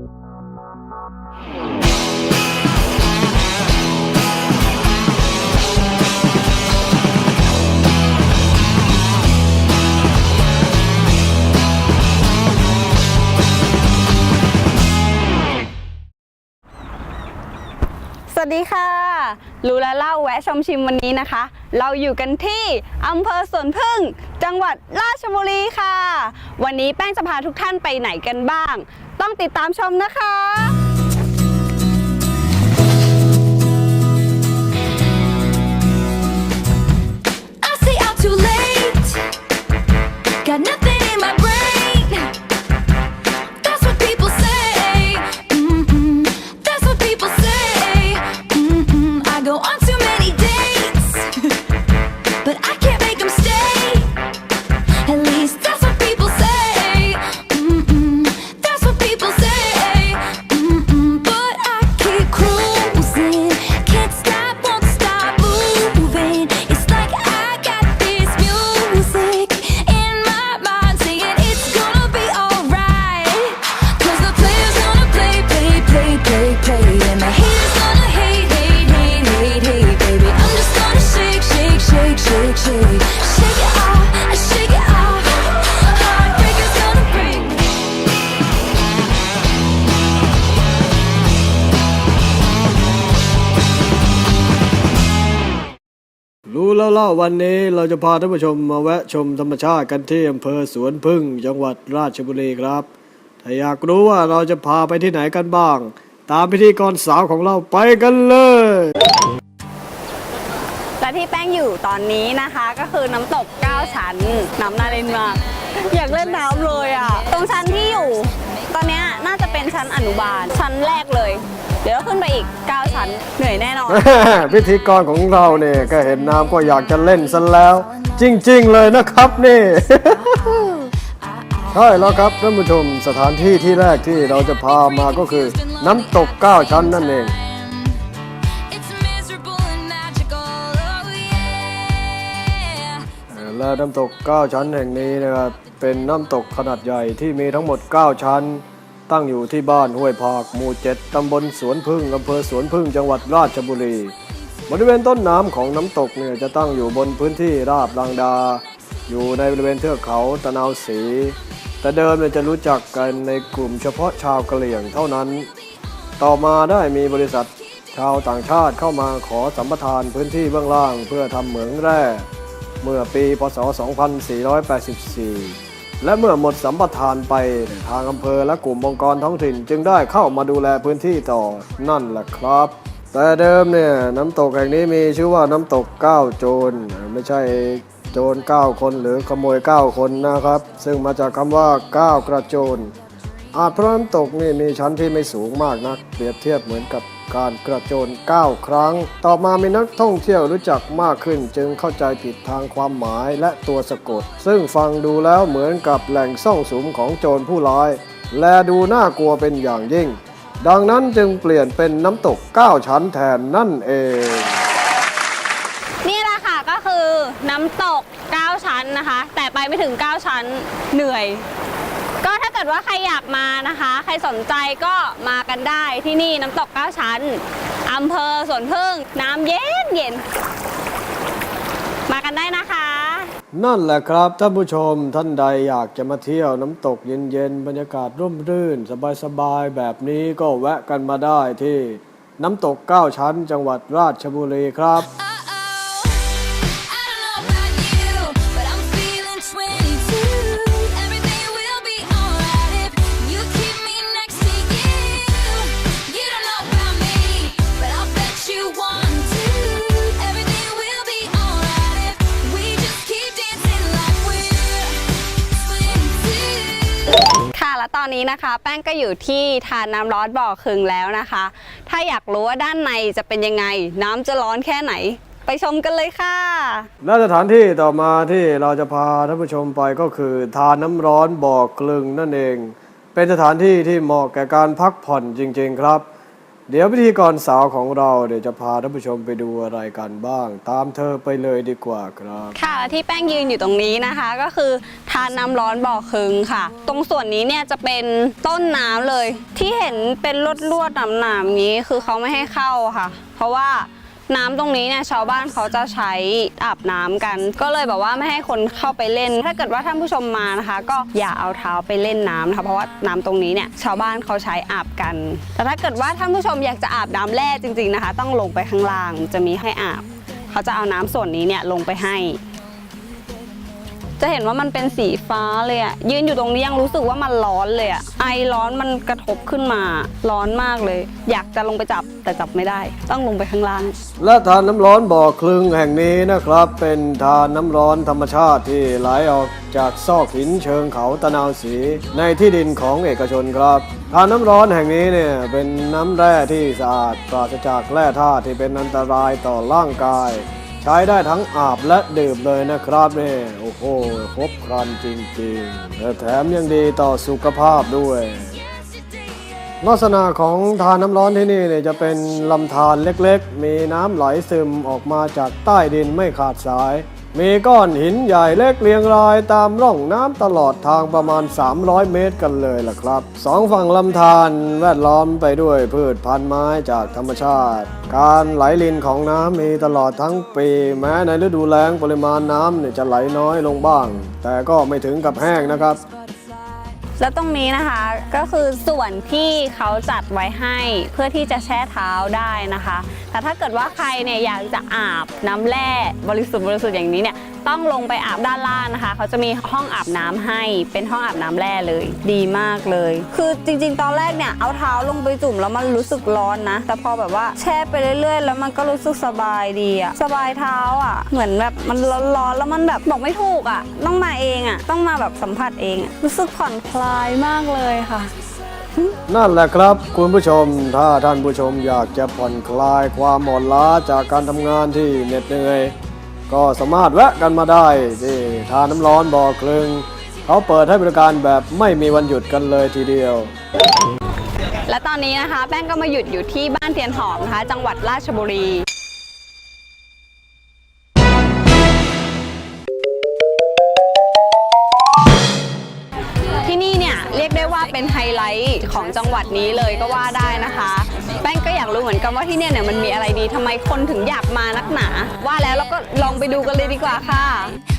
สวัสดีค่ะ รู้แล้วเล่าแวะชมชิมวันนี้นะคะ เราอยู่กันที่อำเภอสวนพึ่ง จังหวัดราชบุรีค่ะ วันนี้แป้งจะพาทุกท่านไปไหนกันบ้าง ต้องติดตามชมนะคะ Got nothing ล่าวันนี้เราจะพาท่านผู้ชมมาแวะชมธรรมชาติกันที่อำเภอสวนพึ่ง จังหวัดราชบุรีครับ ถ้าอยากรู้ว่าเราจะพาไปที่ไหนกันบ้าง ตามพิธีกรสาวของเราไปกันเลย และที่แป้งอยู่ตอนนี้นะคะก็คือน้ำตก9ชั้นน้ำน่าเล่นมากอยากเล่นน้ำเลยอะ ตรงชั้นที่อยู่ ตอนนี้น่าจะเป็นชั้นอนุบาลชั้นแรกเลย เดี๋ยวเราขึ้นไปอีก 9 ชั้น เหนื่อยแน่นอน พิธีกรของเราเนี่ยก็เห็นน้ำก็อยากจะเล่นซะแล้ว จริง ๆ เลยนะครับนี่ ใช่แล้วครับท่านผู้ชมสถานที่ที่แรกที่เราจะพามาก็คือ น้ำตก 9 ชั้นนั่นเอง It's miserable and magical, oh yeah. และน้ำตก 9 ชั้นแห่งนี้นะครับเป็นน้ำตกขนาดใหญ่ที่มีทั้งหมด 9 ชั้น ตั้งอยู่ที่บ้านห้วยพากหมู่7ตำบลสวนพึ่งอำเภอสวนพึ่งจังหวัดราชบุรี บริเวณต้นน้ำของน้ำตกเนี่ยจะตั้งอยู่บนพื้นที่ราบลังดา อยู่ในบริเวณเทือกเขาตะนาวศรีแต่เดิมเนี่ยจะรู้จักกันในกลุ่มเฉพาะชาวกะเหรี่ยงเท่านั้น ต่อมาได้มีบริษัทชาวต่างชาติเข้ามาขอสัมปทานพื้นที่เบื้องล่างเพื่อทำเหมืองแร่ เมื่อปีพศ 2484 และเมื่อหมดสัมปทานไปทางอำเภอและกลุ่มองค์กรท้องถิ่น จึงได้เข้ามาดูแลพื้นที่ต่อนั่นแหละครับ แต่เดิมเนี่ยน้ำตกแห่งนี้มีชื่อว่าน้ำตก9โจรไม่ใช่โจร9คนหรือขโมย 9 คนนะครับ ซึ่งมาจากคำว่า 9 กระโจน อาจเพราะน้ำตกนี่มีชั้นที่ไม่สูงมากนัก เปรียบเทียบเหมือนกับการกระโจน 9 ครั้ง ต่อมามีนักท่องเที่ยวรู้จักมากขึ้น จึงเข้าใจผิดทางความหมายและตัวสะกด ซึ่งฟังดูแล้วเหมือนกับแหล่งซ่องสุมของโจรผู้ร้าย และดูน่ากลัวเป็นอย่างยิ่ง ดังนั้นจึงเปลี่ยนเป็นน้ำตก 9 ชั้นแทนนั่นเอง นี่แหละค่ะก็คือน้ำตก 9 ชั้นนะคะ แต่ไปไม่ถึง 9 ชั้นเหนื่อย กิดว่าใครอยากมานะคะ ใครสนใจก็มากันได้ที่นี่น้ำตก9ชั้นอำเภอสวนพึ่งน้ำเย็นเย็น มากันได้นะคะ นั่นแหละครับท่านผู้ชมท่านใดอยากจะมาเที่ยวน้ำตกเย็นๆ บรรยากาศร่มรื่น สบายๆ แบบนี้ก็แวะกันมาได้ที่น้ำตก9ชั้นจังหวัดราชบุรีครับ นี้นะคะ แป้งก็อยู่ที่ทานน้ำร้อนบ่อคึงแล้วนะคะ ถ้าอยากรู้ว่าด้านในจะเป็นยังไง น้ำจะร้อนแค่ไหน ไปชมกันเลยค่ะ และสถานที่ต่อมาที่เราจะพาท่านผู้ชมไปก็คือ ทานน้ำร้อนบ่อคลึงนั่นเอง เป็นสถานที่ที่เหมาะแก่การพักผ่อนจริง ๆ ครับ เดี๋ยวพิธีกรสาวของเราเดี๋ยวจะพาท่านผู้ชมไปดูอะไรกันบ้าง ตามเธอไปเลยดีกว่าครับ ค่ะที่แป้งยืนอยู่ตรงนี้นะคะ ก็คือทานน้ำร้อนบ่อคึงค่ะ ตรงส่วนนี้เนี่ยจะเป็นต้นน้ำเลย ที่เห็นเป็นลวดลวดๆหนามๆนี้คือเขาไม่ให้เข้าค่ะ เพราะว่า น้ำตรงนี้เนี่ยชาวบ้านเขาจะใช้อาบน้ำกัน ก็เลยแบบว่าไม่ให้คนเข้าไปเล่น ถ้าเกิดว่าท่านผู้ชมมานะคะ ก็อย่าเอาเท้าไปเล่นน้ำนะคะเพราะว่าน้ำตรงนี้เนี่ยชาวบ้านเขาใช้อาบกัน แต่ถ้าเกิดว่าท่านผู้ชมอยากจะอาบน้ำแร่จริงๆนะคะ ต้องลงไปข้างล่างจะมีให้อาบ เขาจะเอาน้ำส่วนนี้เนี่ยลงไปให้ จะเห็นว่ามันเป็นสีฟ้าเลยอะยืนอยู่ตรงนี้ยังรู้สึกว่ามันร้อนเลยอะไอร้อนมันกระทบขึ้นมา ร้อนมากเลย อยากจะลงไปจับแต่จับไม่ได้ ต้องลงไปข้างล่าง และทานน้ำร้อนบ่อคลึงแห่งนี้นะครับ เป็นทานน้ำร้อนธรรมชาติที่ไหลออกจากซอกหินเชิงเขาตะนาวสี ในที่ดินของเอกชนครับทานน้ำร้อนแห่งนี้เนี่ยเป็นน้ำแร่ที่สะอาดปราศจากแร่ธาตุที่เป็นอันตรายต่อร่างกาย ใช้ได้ทั้งอาบและดื่มเลยนะครับเนี่ย โอ้ครบครันจริงๆและแถมยังดีต่อสุขภาพด้วยลักษณะของทานน้ำร้อนที่นี่เนี่ยจะเป็นลำธารเล็กๆ มีน้ำไหลซึมออกมาจากใต้ดินไม่ขาดสาย มีก้อนหินใหญ่เล็กเรียงรายตามร่องน้ำตลอดทางประมาณ 300 เมตรกันเลยล่ะครับสองฝั่งลำธารแวดล้อมไปด้วยพืชพันธุ์ไม้จากธรรมชาติ การไหลลินของน้ำมีตลอดทั้งปี แม้ในฤดูแล้งปริมาณน้ำเนี่ยจะไหลน้อยลงบ้าง แต่ก็ไม่ถึงกับแห้งนะครับ แล้วตรงนี้นะคะก็คือส่วนที่เขาจัดไว้ให้เพื่อที่จะแช่เท้าได้นะคะ แต่ถ้าเกิดว่าใครเนี่ยอยากจะอาบน้ำแร่บริสุทธิ์บริสุทธิ์อย่างนี้เนี่ย ต้องลงไปอาบด้านล่างนะคะ เขาจะมีห้องอาบน้ำให้ เป็นห้องอาบน้ำแร่เลย ดีมากเลย คือจริง ๆ ตอนแรกเนี่ยเอาเท้าลงไปจุ่มแล้วมันรู้สึกร้อนนะ แต่พอแบบว่าแช่ไปเรื่อย ๆ แล้วมันก็รู้สึกสบายดีอะสบายเท้าอะเหมือนแบบมันร้อนๆแล้วมันแบบบอกไม่ถูกอะต้องมาเองอะต้องมาแบบสัมผัสเองอะรู้สึกผ่อนคลายมากเลยค่ะนั่นแหละครับ คุณผู้ชมถ้าท่านผู้ชมอยากจะผ่อนคลายความอ่อนล้าจากการทำงานที่เหน็ดเหนื่อย ก็สามารถแวะกันมาได้ที่ทานน้ำร้อนบ่อคลึง เขาเปิดให้บริการแบบไม่มีวันหยุดกันเลยทีเดียว และตอนนี้นะคะ แป้งก็มาหยุดอยู่ที่บ้านเทียนหอมนะคะ จังหวัดราชบุรี ที่นี่เนี่ยเรียกได้ว่าเป็นไฮไลท์ของจังหวัดนี้เลยก็ว่าได้นะคะ แป้งก็อยากรู้เหมือนกันว่าที่เนี่ยเนี่ยมันมีอะไรดีทำไมคนถึงอยากมานักหนา ว่าแล้วเราก็ลองไปดูกันเลยดีกว่าค่ะ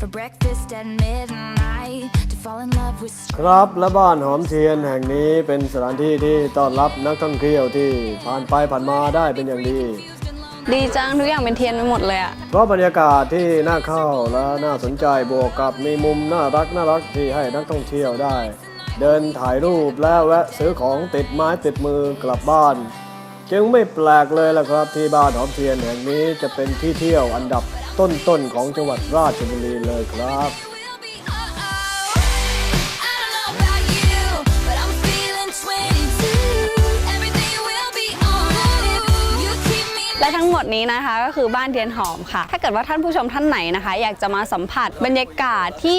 For breakfast at midnight to fall in love with ครับและบ้านหอมเทียนแห่งนี้เป็นสถานที่ที่ต้อนรับนักท่องเที่ยวที่ผ่านไปผ่านมาได้เป็นอย่างดี ดีจังทุกอย่างเป็นเทียนไปหมดเลยอะเพราะบรรยากาศที่น่าเข้าและน่าสนใจบวกกับมีมุมน่ารักน่ารักที่ให้นักท่องเที่ยวได้ เดินถ่ายรูปและแวะซื้อของติดไม้ติดมือกลับบ้าน จึงไม่แปลกเลยล่ะครับที่บ้านหอมเทียนแห่งนี้จะเป็นที่เที่ยวอันดับต้นๆของจังหวัดราชบุรีเลยครับ นี้นะคะก็คือบ้านเทียนหอมค่ะ ถ้าเกิดว่าท่านผู้ชมท่านไหนนะคะ อยากจะมาสัมผัสบรรยากาศที่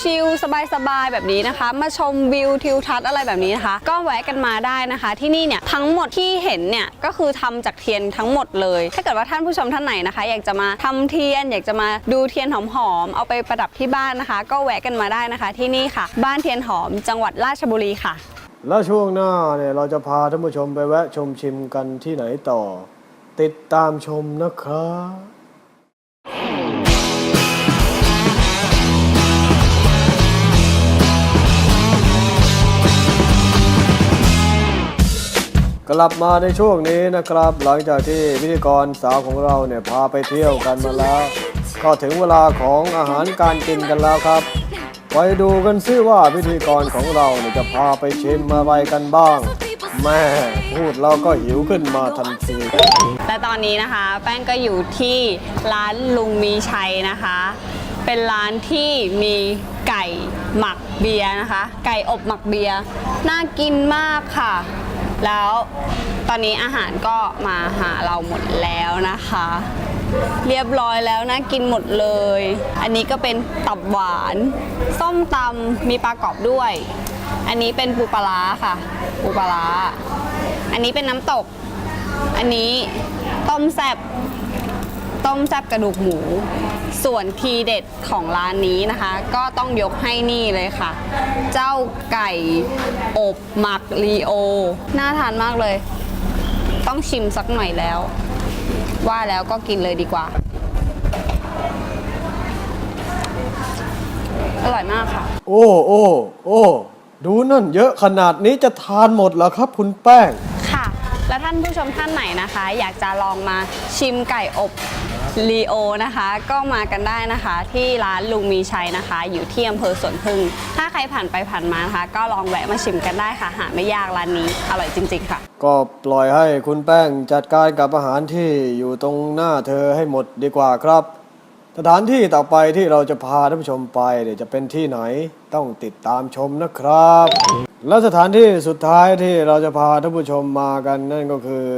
ชิลๆสบายๆแบบนี้นะคะ มาชมวิวทิวทัศน์อะไรแบบนี้นะคะ ก็แวะกันมาได้นะคะ ที่นี่เนี่ยทั้งหมดที่เห็นเนี่ยก็คือทำจากเทียนทั้งหมดเลย ถ้าเกิดว่าท่านผู้ชมท่านไหนนะคะ อยากจะมาทำเทียน อยากจะมาดูเทียนหอมๆเอาไปประดับที่บ้านนะคะ ก็แวะกันมาได้นะคะ ที่นี่ค่ะ บ้านเทียนหอม จังหวัดราชบุรีค่ะ แล้วช่วงหน้าเนี่ยเราจะพาท่านผู้ชมไปแวะชมชิมกันที่ไหนต่อ ติดตามชมนะครับกลับมาในช่วงนี้นะครับ หลังจากที่พิธีกรสาวของเราเนี่ยพาไปเที่ยวกันมาแล้ว ก็ถึงเวลาของอาหารการกินกันแล้วครับไปดูกันซิว่าพิธีกรของเราเนี่ยจะพาไปชิมอะไรกันบ้าง แม่พูดเราก็หิวขึ้นมาทันทีและตอนนี้นะคะ แป้งก็อยู่ที่ร้านลุงมีชัยนะคะ เป็นร้านที่มีไก่หมักเบียร์นะคะ ไก่อบหมักเบียร์น่ากินมากค่ะ แล้วตอนนี้อาหารก็มาหาเราหมดแล้วนะคะ เรียบร้อยแล้วนะกินหมดเลย อันนี้ก็เป็นตับหวาน ส้มตำมีปลากรอบด้วย อันนี้เป็นปูปลาค่ะ ปูปลาร้าอันนี้เป็นน้ำตก อันนี้ต้มแซบต้มแซบกระดูกหมู ส่วนทีเด็ดของร้านนี้นะคะ ก็ต้องยกให้นี่เลยค่ะ เจ้าไก่อบหมักลีโอ น่าทานมากเลย ต้องชิมสักหน่อยแล้ว ว่าแล้วก็กินเลยดีกว่า อร่อยมากค่ะ โอ้โอ้โอ้ ดูนั่นเยอะขนาดนี้จะทานหมดเหรอครับ คุณแป้ง ค่ะ และท่านผู้ชมท่านไหนนะคะ อยากจะลองมาชิมไก่อบลีโอนะคะ ก็มากันได้นะคะ ที่ร้านลุงมีชัยนะคะ อยู่ที่อำเภอสวนพึ่ง ถ้าใครผ่านไปผ่านมานะคะ ก็ลองแวะมาชิมกันได้ค่ะ หาไม่ยากร้านนี้ อร่อยจริง ๆ ค่ะ ก็ปล่อยให้คุณแป้งจัดการกับอาหารที่อยู่ตรงหน้าเธอให้หมดดีกว่าครับ สถานที่ต่อไปที่เราจะพาท่านผู้ชมไปเดี๋ยวจะเป็นที่ไหนต้องติดตามชมนะครับ และสถานที่สุดท้ายที่เราจะพาท่านผู้ชมมากันนั่นก็คือ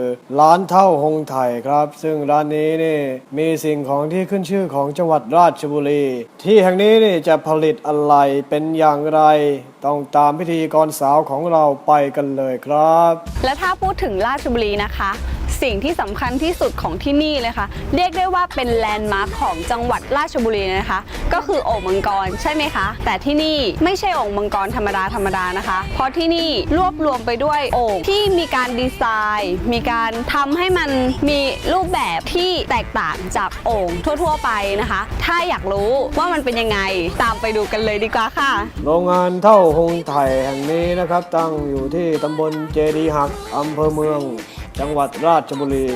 ร้านเท่าหงไทยครับ ซึ่งร้านนี้นี่มีสิ่งของที่ขึ้นชื่อของจังหวัดราชบุรี ที่แห่งนี้นี่จะผลิตอะไรเป็นอย่างไร ต้องตามพิธีกรสาวของเราไปกันเลยครับ และถ้าพูดถึงราชบุรีนะคะ สิ่งที่สำคัญที่สุดของที่นี่เลยค่ะ เรียกได้ว่าเป็นแลนด์มาร์คของจังหวัดราชบุรีนะคะ ก็คือโอ่งมังกรใช่ไหมคะ แต่ที่นี่ไม่ใช่โอ่งมังกรธรรมดาธรรมดานะคะ เพราะที่นี่รวบรวมไปด้วยโอ่งที่มีการดีไซน์ มีการทำให้มันมีรูปแบบที่แตกต่างจากโอ่งทั่ว ๆ ไปนะคะ ถ้าอยากรู้ว่ามันเป็นยังไงตามไปดูกันเลยดีกว่าค่ะ โรงงานเท่าหงไทยแห่งนี้นะครับ ตั้งอยู่ที่ตำบลเจดีหักอำเภอเมือง จังหวัดราชบุรี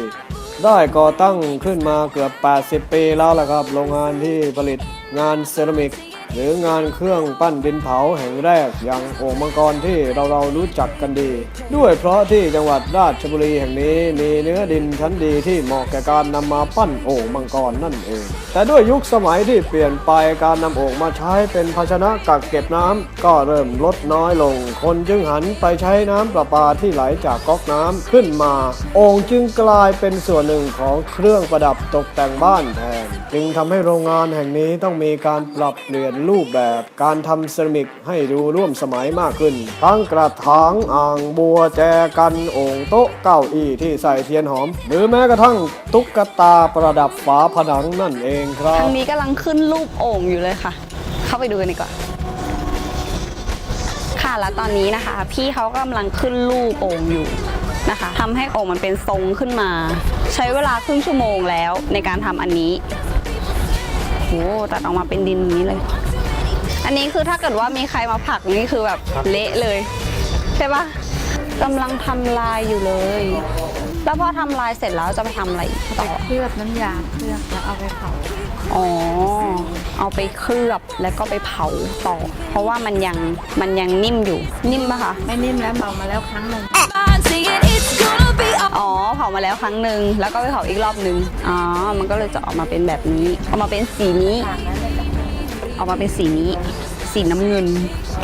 ได้ก่อตั้งขึ้นมาเกือบ 80 ปีแล้วล่ะครับ โรงงานที่ผลิตงานเซรามิก หรืองานเครื่องปั้นดินเผาแห่งแรกอย่างโอ่งมังกรที่เราเรารู้จักกันดี ด้วยเพราะที่จังหวัดราชบุรีแห่งนี้มีเนื้อดินชั้นดีที่เหมาะแก่การนำมาปั้นโอ่งมังกรนั่นเอง แต่ด้วยยุคสมัยที่เปลี่ยนไปการนำโอ่งมาใช้เป็นภาชนะกักเก็บน้ำก็เริ่มลดน้อยลง คนจึงหันไปใช้น้ำประปาที่ไหลจากก๊อกน้ำขึ้นมา โอ่งจึงกลายเป็นส่วนหนึ่งของเครื่องประดับตกแต่งบ้านแทน จึงทำให้โรงงานแห่งนี้ต้องมีการปรับเปลี่ยนรูปแบบการทำเซรามิกให้ดูร่วมสมัยมากขึ้น ทั้งกระถางอ่างบัวแจกันโอ่งโต๊ะเก้าอี้ที่ใส่เทียนหอม หรือแม้กระทั่งตุ๊กตาประดับฝาผนังนั่นเองครับทางนี้กำลังขึ้นรูปโอ่งอยู่เลยค่ะ เข้าไปดูกันดีกว่าค่ะแล้วตอนนี้นะคะ พี่เขากำลังขึ้นรูปโอ่งอยู่นะคะทำให้โอ่งมันเป็นทรงขึ้นมา ใช้เวลาครึ่งชั่วโมงแล้วในการทำอันนี้โอ้ตัดออกมาเป็นดินนี้เลย อันนี้คือถ้าเกิดว่ามีใครมาผลักนี่คือแบบเละเลย ใช่ปะกำลังทำลายอยู่เลย แล้วพอทำลายเสร็จแล้วจะไปทำอะไรต่อเคลือบน้ำยาเคลือบแล้วเอาไปเผาอ๋อ เอาไปเคลือบแล้วก็ไปเผาต่อ เพราะว่ามันยังมันยังนิ่มอยู่ นิ่มปะคะ ไม่นิ่มแล้วเผามาแล้วครั้งหนึ่ง I'm singing it's gonna be a อ๋อเผามาแล้วครั้งหนึ่งแล้วก็ไปเผาอีกรอบหนึ่งอ๋อ มันก็เลยจะออกมาเป็นแบบนี้ ออกมาเป็นสีนี้ ออกมาเป็นสีนี้ สีน้ำเงิน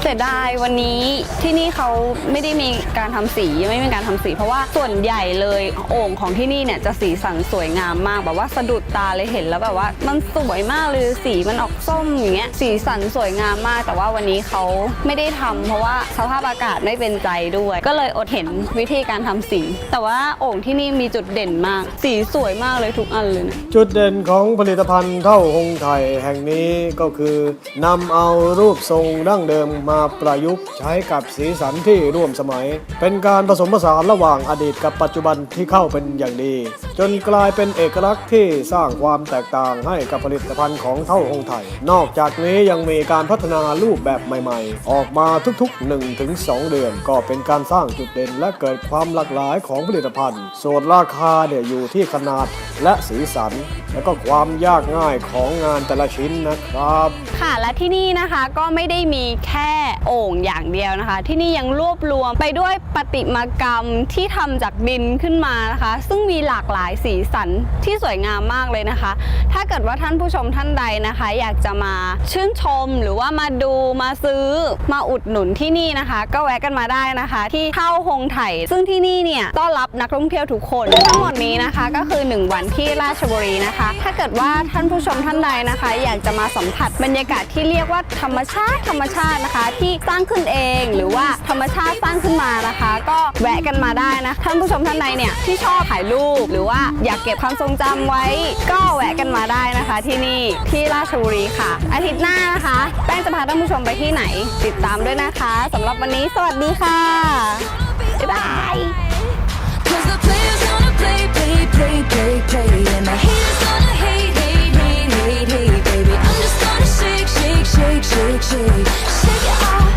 เสียดายวันนี้ที่นี่เขาไม่ได้มีการทำสีไม่มีการทำสี เพราะว่าส่วนใหญ่เลยโอ่งของที่นี่เนี่ยจะสีสันสวยงามมากแบบว่าสะดุดตาเลยเห็นแล้วแบบว่า มันสวยมากเลยสีมันออกส้มอย่างเงี้ยสีสันสวยงามมาก แต่ว่าวันนี้เขาไม่ได้ทำเพราะว่าสภาพอากาศไม่เป็นใจด้วย ก็เลยอดเห็นวิธีการทำสี แต่ว่าโอ่งที่นี่มีจุดเด่นมาก สีสวยมากเลยทุกอันเลยนะจุดเด่นของผลิตภัณฑ์เท่าหงไทยแห่งนี้ก็คือนำเอารูปทรงดั้งเดิมมาประยุกต์ใช้กับสีสันที่ร่วมสมัย เป็นการผสมผสานระหว่างอดีตกับปัจจุบันที่เข้าเป็นอย่างดี จนกลายเป็นเอกลักษณ์ที่สร้างความแตกต่างให้กับผลิตภัณฑ์ของเท่าหงไทย นอกจากนี้ยังมีการพัฒนารูปแบบใหม่ ๆ ออกมาทุกๆ 1-2 เดือน ก็เป็นการสร้างจุดเด่นและเกิดความหลากหลายของผลิตภัณฑ์ ส่วนราคาเนี่ยอยู่ที่ขนาดและสีสัน และก็ความยากง่ายของงานแต่ละชิ้นนะครับ ค่ะและที่นี่นะคะก็ไม่ได้มีแค่โอ่งอย่างเดียวนะคะ ที่นี่ยังรวบรวมไปด้วยประติมากรรมที่ทำจากดินขึ้นมานะคะ ซึ่งมีหลากหลายสีสันที่สวยงามมากเลยนะคะ ถ้าเกิดว่าท่านผู้ชมท่านใดนะคะ อยากจะมาชื่นชมหรือว่ามาดูมาซื้อมาอุดหนุนที่นี่นะคะ ก็แวะกันมาได้นะคะ ที่เข้าฮงไถซึ่งที่นี่เนี่ยต้อนรับนักท่องเที่ยวทุกคนทั้งหมดนี้นะคะก็คือ 1 วันที่ราชบุรีนะคะ ถ้าเกิดว่าท่านผู้ชมท่านใดนะคะ อยากจะมาสัมผัสบรรยากาศที่เรียกว่าธรรมชาติธรรมชาตินะคะที่สร้างขึ้นเอง หรือว่าธรรมชาติสร้างขึ้นมานะคะ ก็แวะกันมาได้นะท่านผู้ชมท่านใดเนี่ยที่ชอบถ่ายรูปหรือว่าอยากเก็บความทรงจำไว้ ก็แวะกันมาได้นะคะ ที่นี่ที่ราชบุรีค่ะ อาทิตย์หน้านะคะแป้งจะพาท่านผู้ชมไปที่ไหน ติดตามด้วยนะคะ สำหรับวันนี้สวัสดีค่ะบ๊ายบาย Cause the player's gonna play, play, play, play, play, and the heat. shake, shake, shake, shake it off.